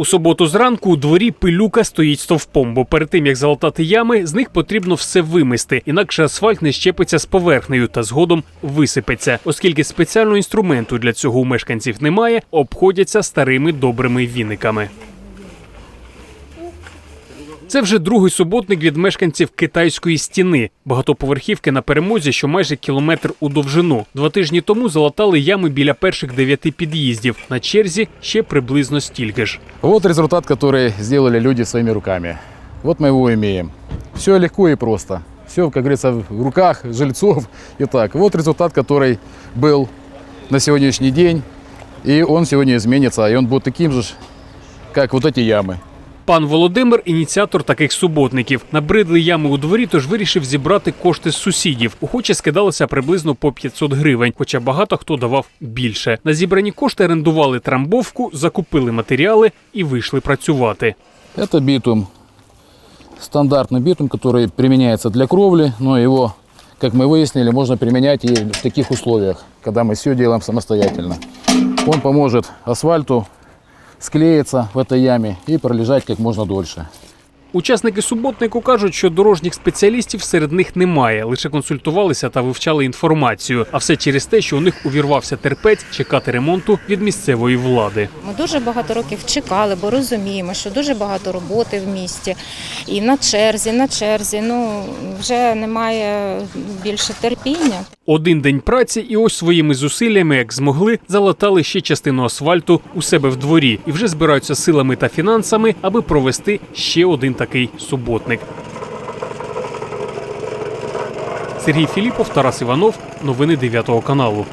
У суботу зранку у дворі пилюка стоїть стовпом, бо перед тим як залатати ями, з них потрібно все вимести, інакше асфальт не щепиться з поверхнею та згодом висипеться. Оскільки спеціального інструменту для цього у мешканців немає, обходяться старими добрими віниками. Це вже другий суботник від мешканців китайської стіни, багатоповерхівки на перемозі, що майже кілометр у довжину. Два тижні тому залатали ями біля перших дев'яти під'їздів. На черзі ще приблизно стільки ж. Вот результат, который сделали люди своими руками. Вот мы его имеем. Все легко и просто. Все, как говорится, в руках жильцов. Итак, вот результат, который был на сегодняшний день. И он сегодня изменится, и он будет таким же, как вот эти ямы. Пан Володимир ініціатор таких суботників. Набридли ями у дворі, тож вирішив зібрати кошти з сусідів. Охоче скидалося приблизно по 500 гривень, хоча багато хто давав більше. На зібрані кошти орендували трамбовку, закупили матеріали і вийшли працювати. Это битум, стандартный битум, который применяется для кровли, но его, как мы выяснили, можно применять и в таких условиях, когда мы все делаем самостоятельно. Он поможет асфальту склеиться в этой яме и пролежать как можно дольше. Учасники суботнику кажуть, що дорожніх спеціалістів серед них немає, лише консультувалися та вивчали інформацію. А все через те, що у них увірвався терпець чекати ремонту від місцевої влади. Ми дуже багато років чекали, бо розуміємо, що дуже багато роботи в місті. І на черзі, на черзі. Ну вже немає більше терпіння. Один день праці, і ось своїми зусиллями, як змогли, залатали ще частину асфальту у себе в дворі і вже збираються силами та фінансами, аби провести ще один такий суботник. Сергій Філіпов, Тарас Іванов. Новини 9 каналу.